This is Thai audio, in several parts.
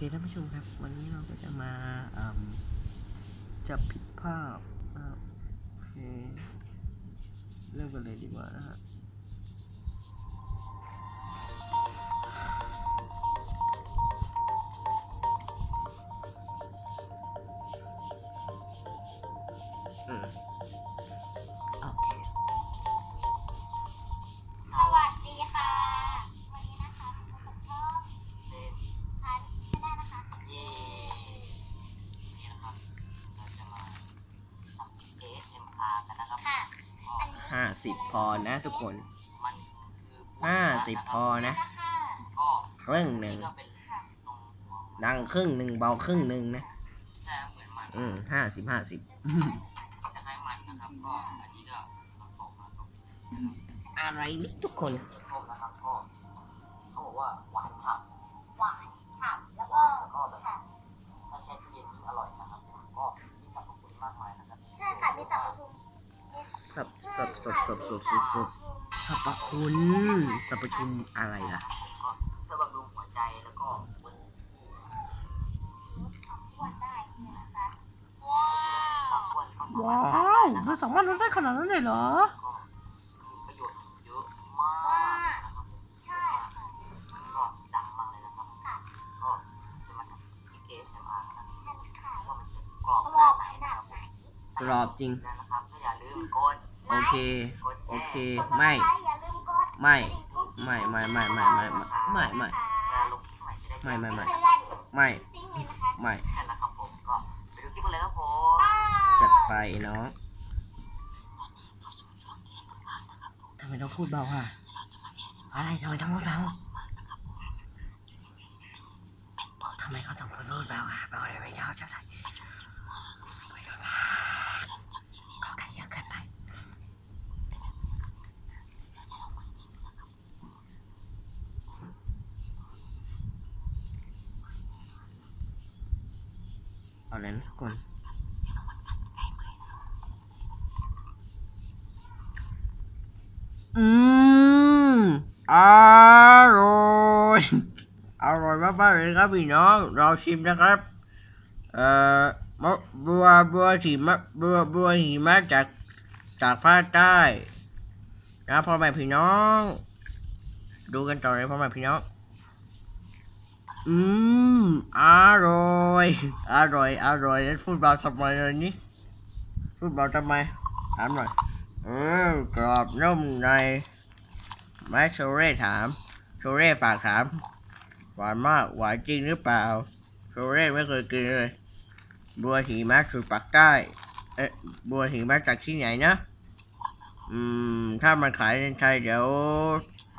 เคท่านผู้ชมครับ วันนี้เราก็จะมาจับผิดภาพนะครับโอเค เริ่มกันเลยดีกว่านะฮะ สิบพอนะทุกคนห้าสิบพอนะ ครึ่งหนึ่ง ดังครึ่งหนึ่งเบาครึ่งหนึ่งนะ อืมห้าสิบห้าสิบอะไรนี่ทุกคนเขาบอกว่าหวานฉ่ บสับสับสับสับสับสับสรรพคุณสรรพคุณอะไรล่ะก็เพื่อบำรุงหัวใจแล้วก็คนที่อ้วนได้เนี่ยนะคะว้าบางคนก็สามารถว้าทานได้วนะคมัรันบสามารถลดได้ขนาดนั้นเลยเหรอก็มีประโยชน์เยอะมากนะครับใช่ค่ะก็ดังมากเลยนะครับค่ะก็จะมาทำคลิป ASMR นะครับใช่ค่ะว่ามันจะกรอบกรอบขนาดไหนกรอบจริงนะครับก็อย่าลืมกด โอเค โอเคกดไม่ subscribe อย่าลืมกดไม่ ไม่ ไม่ ไม่ ไม่ ไม่ ไม่ ไม่ ไม่เวลาลงคลิปใหม่จะได้ไม่ ไม่ ไม่เตือนไม่ติ้งเลยนะคะไม่แค่แล้วครับผมก็ไปดูคลิปกันเลยครับผมป้าจัดไปน้องทำไมต้องพูดเบาอะอะไรทำไมต้องพูดเบาทำไมเขาต้องพูดเบาอะเบาเลยไม่เข้าใจไม่รู้นะเขาใกล้เยอะเกินไปเอาเลยนะทุกคนอืมอร่อยอร่อยมากๆเลยครับพี่น้องเราชิมนะครับ เอ่อมะบัวบัวหิมะบัวบัวหิมะจากจากภาคใต้นะพ่อแม่พี่น้อง ดูกันต่อเลยพ่อแม่พี่น้อง อืม อร่อย อร่อย อร่อยแล้พูดเบาทำไมเลยนี่พูดเบาทำไม ถามหน่อยเออกรอบนุ่มในแม่โชเร่ถามโชเร่ฝากถาม หวานมาก หวานจริงหรือเปล่าโชเร่ไม่เคยกินเลย บัวหิมะสุดปากใต้ เอ๊ะ บัวหิมะจากที่ไหนนะ อืม ถ้ามันขายในไทยเดี๋ยว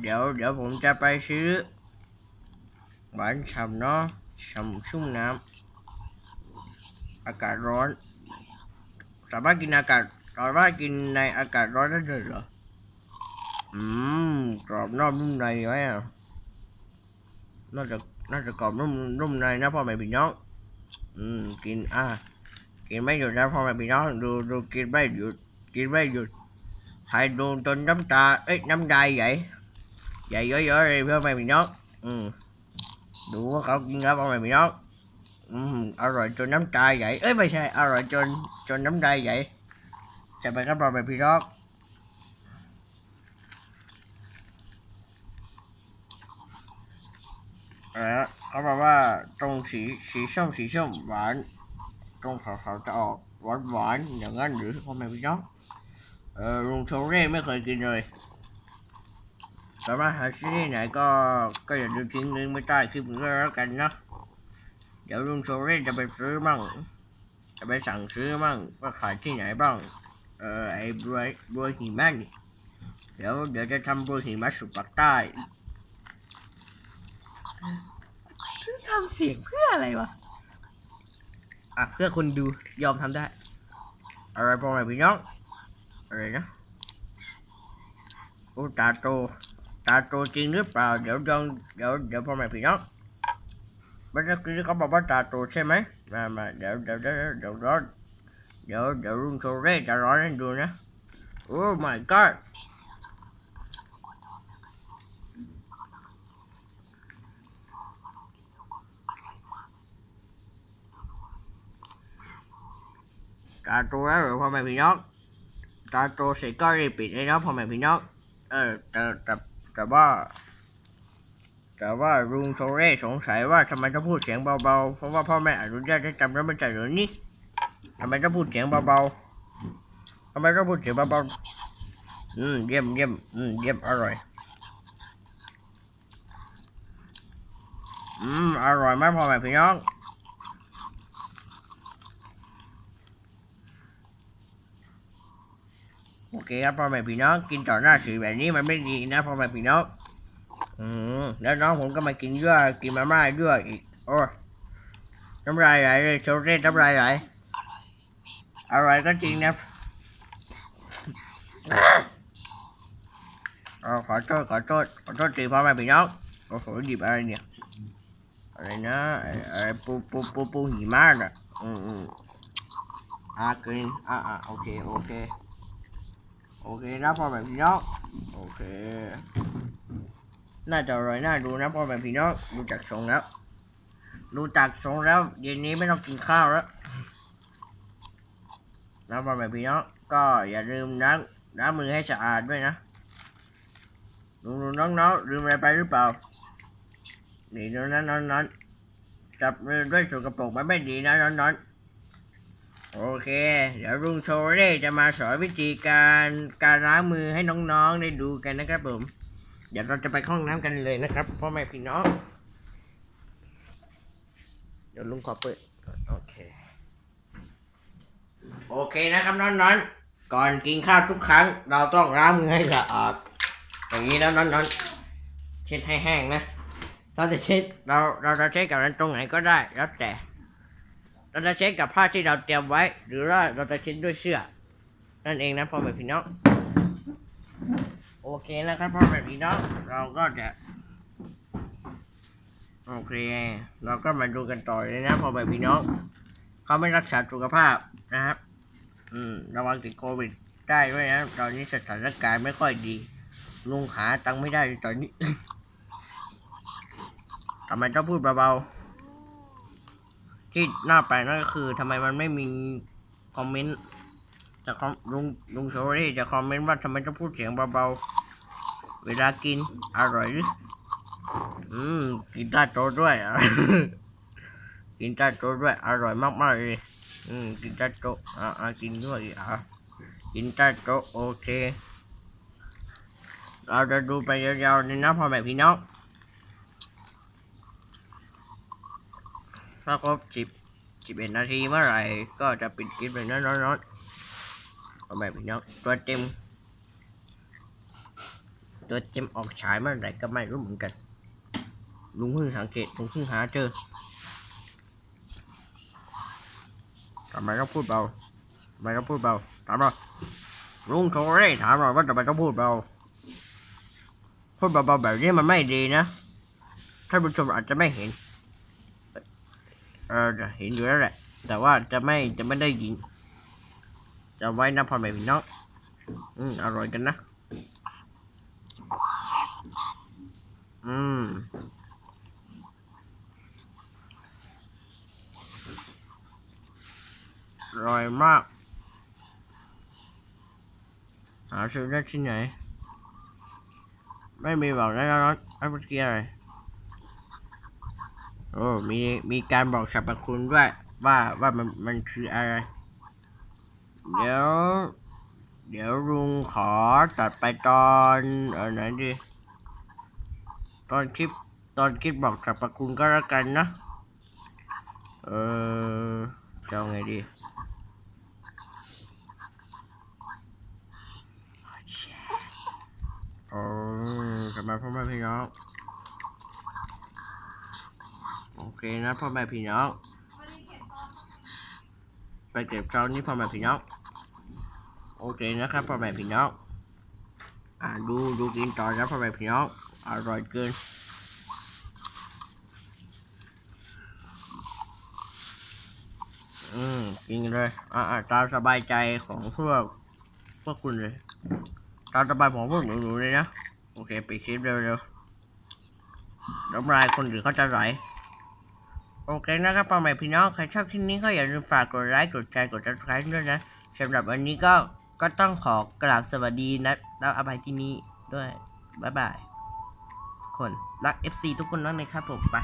เดี๋ยว เดี๋ยวผมจะไปซื้อ หวานฉ่ำเนาะฉ่ำชุ่มน้ำอากาศร้อนสามารถกินอากาศสามารถกินในอากาศร้อนได้เลยเหรออืมกรอบนอกนุ่มในไหมอะน่าจะน่าจะกรอบนุ่มนุ่มในนะพ่อแม่พี่น้องอืมกินอะกินไม่หยุดนะพ่อแม่พี่น้องดูดูกินไม่หยุดกินไม่หยุดให้ดูจนน้ำตาเอ้ยน้ำลายใหญ่ใหญ่เยอะๆเลยพ่อแม่พี่น้องอืม đủ cậu kiên cá bọn mày bị nó ừ, à rồi cho nắm trai vậy. Ấy mày sai ở à rồi cho cho nắm trai vậy. Chạy mày các bọn mày bị nó à các bạn ba. Trong sĩ sĩ xong sĩ xong bạn trong sọ sọ trọ bạn bạn nhận anh được không mày bị nó ờ luôn số rê mới khởi kỳ rồi. สีสีส้มสีส้มหวานตรงขาวๆจะออกหวานหวานๆอย่างนั้นหรือพ่อแม่พี่น้องเออลุงโชเร่ไม่เคยกินเลยสามารถหาซื้อที่ไหนก็ก็อย่าลืมทิ้งลิงก์ไว้ใต้คลิปนี้ก็แล้วกันนะเดี๋ยวลุงโชเร่จะไปซื้อมั่งจะไปสั่งซื้อมั่งว่าขายที่ไหนบ้าง เออไอ้บัวบัวหิมะนี่เดี๋ยวเดี๋ยวจะทำบัวหิมะสุดปากใต้ทำเสียงเพื่ออะไรวะ อะเพื่อคนดูยอมทำได้ อะไรพ่อแม่พี่น้องอะไรนะโอ้ตาโต à tôi xin nước vào dạo dân dạo dạo phong mày thì đó bây giờ khi có một bát trà tôi xem mấy mà mà dạo dạo dạo dạo đó dạo dạo luôn tôi đấy trả rõ lên đường nhá oh my god! Ta tôi đó rồi phong mày thì đó ta tôi sẽ có bị đấy đó phong mày thì đó ờ tập แต่ว่า แต่ว่าลุงโซเร่สงสัยว่าทำไมต้องพูดเสียงเบาๆ เพราะว่าพ่อแม่อนุญาตให้จำแล้วไม่ใช่หรือนี่ทำไมต้องพูดเสียงเบาๆทำไมต้องพูดเสียงเบาๆอืมเยี่ยมเยี่ยมอืมเยี่ยมอร่อย อืมอร่อยมากพ่อแม่พี่น้อง โอ เคครับพ่อแม่พี่น้องกินต่อหน้าสื่อแบบนี้มันไม่ดีนะพ่อแม่พี่น้องอืมแล้วน้องผมก็มากินด้วยกินมาม่าด้วยอีกโอ้น้ำลายไหลเลยโชเร่น้ำลายไหลอร่อยก็จริงนะอขอโทษขอโทษขอโทษทีพ่อแม่พี่น้องโอ้โหหยิบอะไรเนี่ยอะไรนะไอ้ไอ้ปูปูปูปูหิมะน่ะอืมอืมอ่ากินอ่าอ่าโอเคโอเค โอเคนะพ่อแม่พี่น้องโอเค น่าจะอร่อยน่าดูนะพ่อแม่พี่น้องดูจากทรงแล้ว ดูจากทรงแล้วเย็นนี้ไม่ต้องกินข้าวแล้วนะพ่อแม่พี่น้องก็อย่าลืมล้างล้างมือให้สะอาดด้วยนะลุงน้องๆลืมอะไรไปหรือเปล่านี่น้องนั้นน้องๆจับมือด้วยสกปรกมันไม่ดีนะน้องๆ โอเค เดี๋ยวลุงโชเร่จะมาสอนวิธีการการล้างมือให้น้องๆได้ดูกันนะครับผม เดี๋ยวเราจะไปห้องน้ำกันเลยนะครับพ่อแม่พี่น้อง เดี๋ยวลุงขอเปิดก่อนโอเค โอเคนะครับน้องๆ ก่อนกินข้าวทุกครั้ง เราต้องล้างมือให้สะอาดอย่างนี้แล้วน้องๆ เช็ดให้แห้งนะ เราจะเช็ดเราเราจะเช็ดกับนั้นตรงไหนก็ได้แล้วแต่ เราจะเช็ดกับผ้าที่เราเตรียมไว้ หรือว่าเราจะเช็ดด้วยเสื้อ นั่นเองนะพ่อแม่พี่น้อง โอเคนะครับพ่อแม่พี่น้อง เราก็จะโอเค เราก็มาดูกันต่อเลยนะพ่อแม่พี่น้อง เขาไม่รักษาสุขภาพนะครับ อืม ระวังติดโควิดได้ด้วยนะตอนนี้สถานการณ์ไม่ค่อยดี ลุงหาตังค์ไม่ได้ตอนนี้ ทำไมต้องพูดเบาๆ ที่น่าแปลกนั่นก็คือทำไมมันไม่มีคอมเมนต์จะคอมลุงลุงโซรี่จะคอมเมนต์ว่าทำไมต้องพูดเสียงเบาๆเวลากินอร่อยอืมกินใต้โตด้วยกินใต้โตด้วยอร่อยมากๆเลยอืมกินใต้โตอ่ากินด้วยอะกินใต้โตโอเคเราจะดูไปยาวๆเลยนะพ่อแม่พี่น้อง ถ้าครบสิบสิบเอ็ดนาทีเมื่อไหร่ก็จะปิดคลิปเลยนะน้องๆพ่อแม่พี่น้องตัวเต็ม ตัวเต็มออกฉายเมื่อไหร่ก็ไม่รู้เหมือนกัน ลุงเพิ่งสังเกตลุงเพิ่งหาเจอทำไมต้องพูดเบาทำไมต้องพูดเบาถามเราลุงโทรเร่ถามเราว่าทำไมต้องพูดเบาพูดเบาๆแบบนี้มันไม่ดีนะท่านผู้ชมอาจจะไม่เห็น เออจะเห็นอยู่แล้วแหละ แต่ว่าจะไม่จะไม่ได้ยินจะไว้นะพ่อแม่พี่น้องอืมอร่อยกันนะ อืมอร่อยมากหาซื้อได้ที่ไหน ไม่มีบอกนะน้องๆไอ้เมื่อกี้อะไร โอ้มีมีการบอกสรรพคุณด้วยว่าว่ามันมันคืออะไร เดี๋ยว เดี๋ยวลุงขอตัดไปตอนเออไหนดีตอนคลิปตอนคลิปบอกสรรพคุณก็แล้วกันนะ เออจะเอาไงดีโอ้กลับมาพ่อแม่พี่น้อง โอเคนะพ่อแม่พี่น้อง ไปเก็บเช้านี้พ่อแม่พี่น้อง โอเคนะครับพ่อแม่พี่น้อง อ่าดูดูกินต่อนะพ่อแม่พี่น้อง อร่อยเกินอืมกินเลย อ่าตามสบายใจของพวกพวกคุณเลย ตามสบายของพวกหนูๆเลยนะ โอเคปิดคลิปเร็วๆน้ำลายคนอื่นเขาจะไหล โอเคนะครับพ่อแม่พี่น้อง ใครชอบคลิปนี้ก็อย่าลืมฝากกดไลค์ กดแชร์ กดติดตามด้วยนะสำหรับวันนี้ก็ ก็ต้องขอกราบสวัสดีนะแล้วอภัยที่นี้ด้วย บ๊ายบาย คน รัก FC ทุกคนมากเลยครับผม ไป